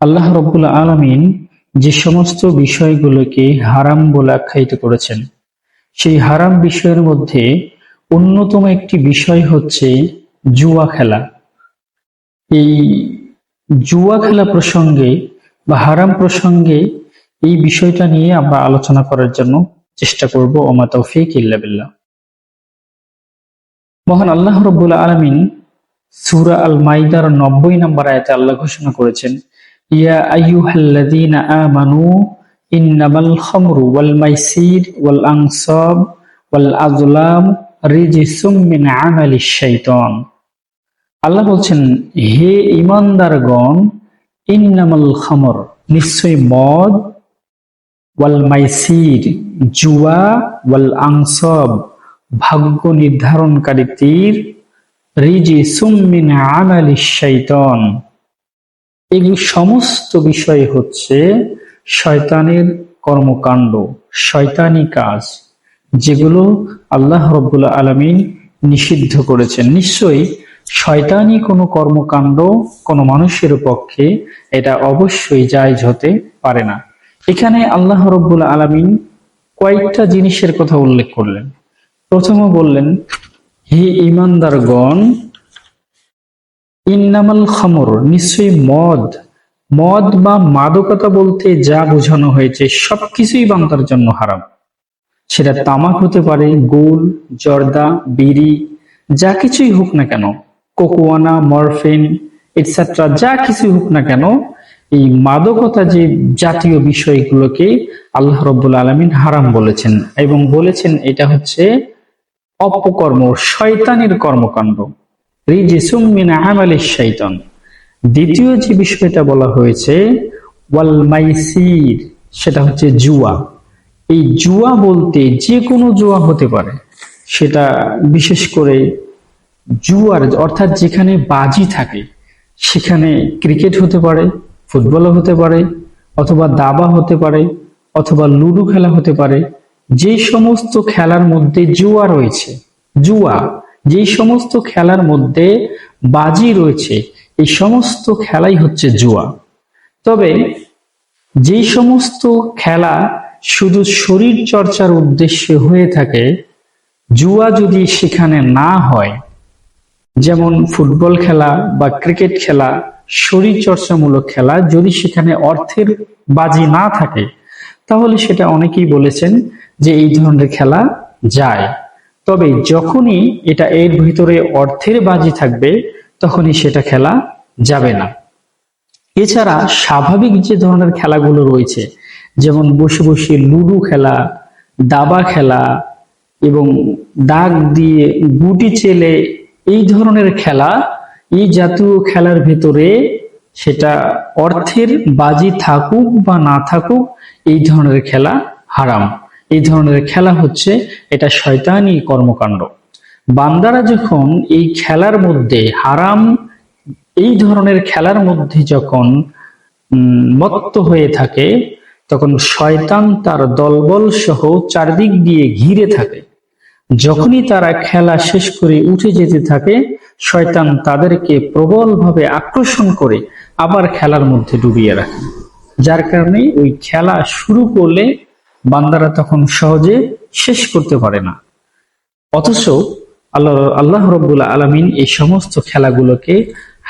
আল্লাহ রব্বুল আলমিন যে সমস্ত বিষয়গুলোকে হারাম বলে আখ্যায়িত করেছেন, সেই হারাম বিষয়ের মধ্যে অন্যতম একটি বিষয় হচ্ছে জুয়া খেলা। এই জুয়া খেলা প্রসঙ্গে বা হারাম প্রসঙ্গে এই বিষয়টা নিয়ে আমরা আলোচনা করার জন্য চেষ্টা করব, ওমা তৌফিক ইল্লা বিল্লাহ। মহান আল্লাহ রব্বুল আলমিন সুরা আল মাইদার নব্বই নম্বর আয়াতে আল্লাহ ঘোষণা করেছেন আমানু ইন্নামাল খামরু ওয়াল মাইসির ওয়াল আনসাব ওয়াল আজলাম রিজিসুম মিন আমালিশ শাইতান। আল্লাহ বলছেন, হে ইমানদারগণ ইন্নামাল খামর, নিশ্চয় মদ, ওয়াল মাইসির, জুয়া, ওয়াল আনসাব, ভাগ্য নির্ধারণকারী তীর রিজি সুমিন আমালি শৈতন এগুলি সমস্ত বিষয় হচ্ছে শয়তানের কর্মকাণ্ড, শয়তানি কাজ, যেগুলো আল্লাহ রব্বুল আলমিন নিষিদ্ধ করেছেন। নিশ্চয়ই শয়তানি কোনো কর্মকাণ্ড কোনো মানুষের পক্ষে এটা অবশ্যই জায়জ হতে পারে না। এখানে আল্লাহ রব্বুল আলমিন কয়েকটা জিনিসের কথা উল্লেখ করলেন। প্রথমে বললেন, হে ইমানদারগণ ইন্নামাল খামর, নিশ্চয়ই মদ। মদ বা মাদকতা বলতে যা বোঝানো হয়েছে, সবকিছুই বান্দার জন্য হারাম। সেটা তামাক হতে পারে গোল জর্দা, বিড়ি, যা কিছুই হোক না কেন, কোকোয়ানা, মরফিন এটসেট্রা যা কিছুই হোক না কেন, এই মাদকতা যে জাতীয় বিষয়গুলোকে আল্লাহ রব্বুল আলমিন হারাম বলেছেন এবং বলেছেন এটা হচ্ছে অপকর্ম, শয়তানের কর্মকাণ্ড। দ্বিতীয় যে বিষয়টা বলা হয়েছে, ওয়াল সেটা হচ্ছে জুয়া। এই জুয়া বলতে যে কোনো জুয়া হতে পারে। সেটা বিশেষ করে জুয়ার, অর্থাৎ যেখানে বাজি থাকে, সেখানে ক্রিকেট হতে পারে ফুটবলও হতে পারে, অথবা দাবা হতে পারে, অথবা লুডো খেলা হতে পারে, যে সমস্ত খেলার মধ্যে জুয়া রয়েছে, জুয়া যে সমস্ত খেলার মধ্যে বাজি রয়েছে, এই সমস্ত খেলাই হচ্ছে জুয়া। তবে যে সমস্ত খেলা শুধু শরীর চর্চার উদ্দেশ্যে হয়ে থাকে, জুয়া যদি সেখানে না হয়, যেমন ফুটবল খেলা বা ক্রিকেট খেলা, শরীর চর্চামূলক খেলা যদি সেখানে অর্থের বাজি না থাকে, তাহলে সেটা অনেকেই বলেছেন যে এই ধরনের খেলা যায়। তবে যখনই এটা এর ভিতরে অর্থের বাজি থাকবে, তখনই সেটা খেলা যাবে না। এছাড়া স্বাভাবিক যে ধরনের খেলাগুলো রয়েছে, যেমন বসে বসে লুডো খেলা, দাবা খেলা এবং দাগ দিয়ে গুটি চেলে এই ধরনের খেলা, এই জাতীয় খেলার ভেতরে সেটা অর্থের বাজি থাকুক বা না থাকুক, এই ধরনের খেলা হারাম। এই ধরনের খেলা হচ্ছে, এটা শয়তানি কর্মকাণ্ড। বান্দারা যখন এই খেলার মধ্যে হারাম, এই ধরনের খেলার মধ্যে যখন মত্ত হয়ে থাকে, তখন শয়তান তার দলবল সহ চারদিক দিয়ে ঘিরে থাকে। যখনই তারা খেলা শেষ করে উঠে যেতে থাকে, শয়তান তাদেরকে প্রবলভাবে আকর্ষণ করে আবার খেলার মধ্যে ডুবিয়ে রাখে। যার কারণে ওই খেলা শুরু করলে বান্দারা তখন সহজে শেষ করতে পারে না। অথচ আল্লাহ আল্লাহ রব্বুল্লা আলমিন এই সমস্ত খেলাগুলোকে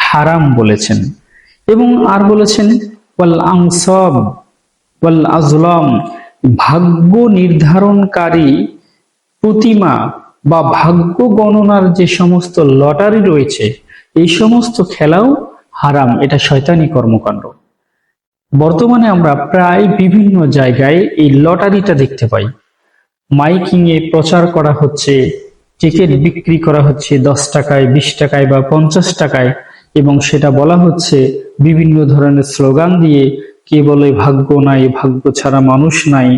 হারাম বলেছেন এবং আর বলেছেন, ওয়াল আংসব ওয়াল আজলম ভাগ্য নির্ধারণকারী প্রতিমা বা ভাগ্য গণনার যে সমস্ত লটারি রয়েছে, এই সমস্ত খেলাও হারাম। এটা শয়তানি কর্মকাণ্ড। বর্তমানে আমরা প্রায় বিভিন্ন জায়গায় এই লটারিটা দেখতে পাই। মাইকিং এ প্রচার করা হচ্ছে, টিকিট বিক্রি করা হচ্ছে দশ টাকায়, বিশ টাকায় বা পঞ্চাশ টাকায় এবং সেটা বলা হচ্ছে বিভিন্ন ধরনের স্লোগান দিয়ে কে বলে ভাগ্য নাই, ভাগ্য ছাড়া মানুষ নাই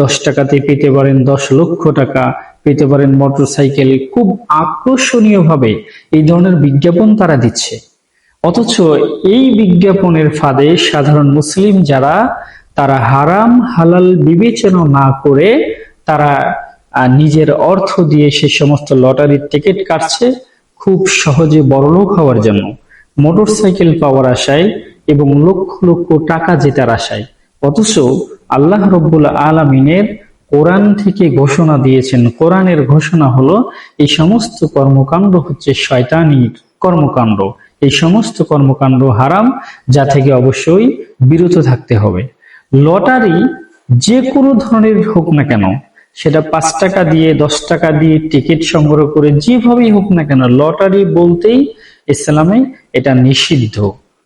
দশ টাকাতে পেতে পারেন দশ লক্ষ টাকা, পেতে পারেন মোটর সাইকেল খুব আকর্ষণীয় ভাবে এই ধরনের বিজ্ঞাপন তারা দিচ্ছে। অথচ এই বিজ্ঞাপনের ফাঁদে সাধারণ মুসলিম যারা, তারা হারাম, হালাল বিবেচনা না করে তারা নিজের অর্থ দিয়ে সে সমস্ত লটারির টিকিট কাটছে খুব সহজে বড়লোক হওয়ার জন্য। মোটর সাইকেল পাওয়ার আশায় এবং লক্ষ লক্ষ টাকা জেতার আশায়। অথচ আল্লাহ রব্বুল আলমিনের কোরআন থেকে ঘোষণা দিয়েছেন। কোরআনের ঘোষণা হলো, এই সমস্ত কর্মকাণ্ড হচ্ছে শয়তানির কর্মকাণ্ড। এই সমস্ত কর্মকাণ্ড হারাম, যা থেকে অবশ্যই বিরত থাকতে হবে। লটারি যে কোনো ধরনের হোক না কেন, সেটা পাঁচ টাকা দিয়ে, দশ টাকা দিয়ে টিকিট সংগ্রহ করে যেভাবেই হোক না কেন, লটারি বলতেই ইসলামে এটা নিষিদ্ধ।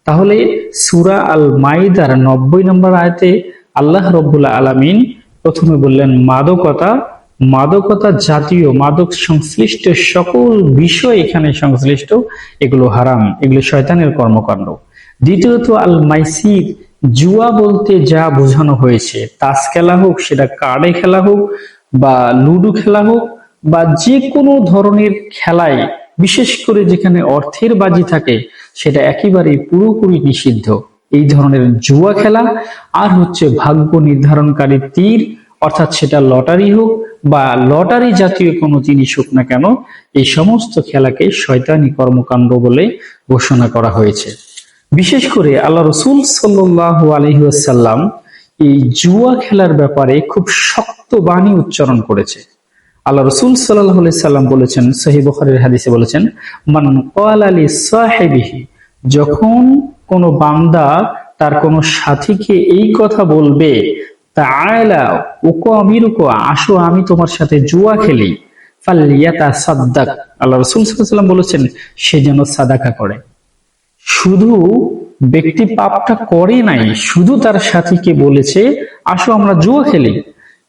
তাহলে সুরা আল মাইদার নব্বই নম্বর আয়তে আল্লাহ রব্বুল্লাহ আলামিন প্রথমে বললেন, মাদকতা মাদকতা জাতীয়, মাদক সংশ্লিষ্ট সকল বিষয় এখানে সংশ্লিষ্ট, এগুলো হারাম, এগুলো শয়তানের কর্মকাণ্ড। দ্বিতীয়ত আল মাইসির জুয়া বলতে যা বোঝানো হয়েছে, তাস খেলা হোক, সেটা কার্ডে খেলা হোক, বা লুডো খেলা হোক, বা যে কোনো ধরনের খেলায়, বিশেষ করে যেখানে অর্থের বাজি থাকে, সেটা একেবারে পুরোপুরি নিষিদ্ধ। এই ধরনের জুয়া খেলা, আর হচ্ছে ভাগ্য নির্ধারণকারী তীর, অর্থাৎ সেটা লটারি হোক বা লটারি জাতীয় কোনো জিনিস হোক না কেন, এই সমস্ত খেলাকে শয়তানি কর্মকাণ্ড বলে ঘোষণা করা হয়েছে। বিশেষ করে আল্লাহ রসুল সাল্লাহ আলহিহাসাল্লাম এই জুয়া খেলার ব্যাপারে খুব শক্ত বাণী উচ্চারণ করেছে। আল্লাহ রসুল সাল্লাহ সাল্লাম বলেছেন সহি বখারের হাদিসে বলেছেন, মান কাল আলী সাহেবিহি যখন কোনো বান্দা তার কোনো সাথীকে এই কথা বলবে আসো আমি তোমার সাথে জুয়া খেলি। ফাল্লিয়াতা সাদ্দাক। আল্লাহ রসুল সাল্লাম বলেছেন, সে যেন সাদাকা করে। শুধু ব্যক্তি পাপটা করে নাই, শুধু তার সাথীকে বলেছে, আসো আমরা জুয়া খেলি।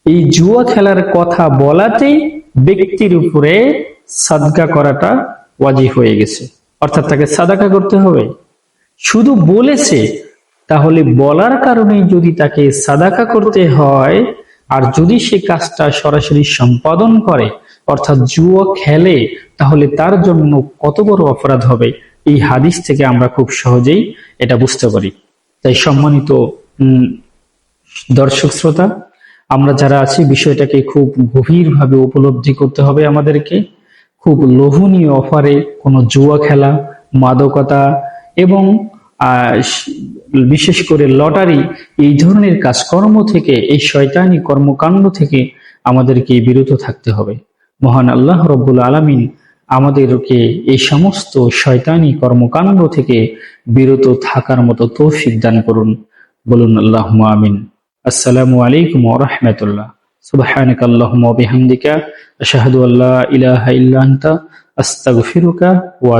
এই জুয়া খেলার কথা বলাতেই ব্যক্তির উপরে সাদকা করাটা ওয়াজি হয়ে গেছে। অর্থাৎ তাকে সাদাকা করতে হবে। শুধু বলেছে তাহলে বলার কারণে যদি তাকে সাদাকা করতে হয়, আর যদি সে কাজটা সরাসরি সম্পাদন করে, অর্থাৎ জুয়া খেলে, তাহলে তার জন্য কত বড় অপরাধ হবে? এই হাদিস থেকে আমরা খুব সহজেই এটা বুঝতে পারি। তাই সম্মানিত দর্শক শ্রোতা, আমরা যারা আছি, বিষয়টাকে খুব গভীরভাবে উপলব্ধি করতে হবে আমাদেরকে। খুব লোভনীয় অফারে কোনো জুয়া খেলা, মাদকতা এবং বিশেষ করে লটারি, এই ধরনের কাজকর্ম থেকে, এই শয়তানি কর্মকাণ্ড থেকে আমাদেরকে বিরত থাকতে হবে। মহান আল্লাহ রব্বুল আলমিন আমাদেরকে এই সমস্ত শয়তানি কর্মকাণ্ড থেকে বিরত থাকার মতো তৌফিক দান করুন। বলুন আল্লাহ আমিন। আসসালামু আলাইকুম রহমতুল্লাহ। সুবাহানিক আল্লাহম বিহামদিকা। আশাহাদু আল্লাহ ইলাহ ইল্লা আস্তাগফিরুকা ওয়া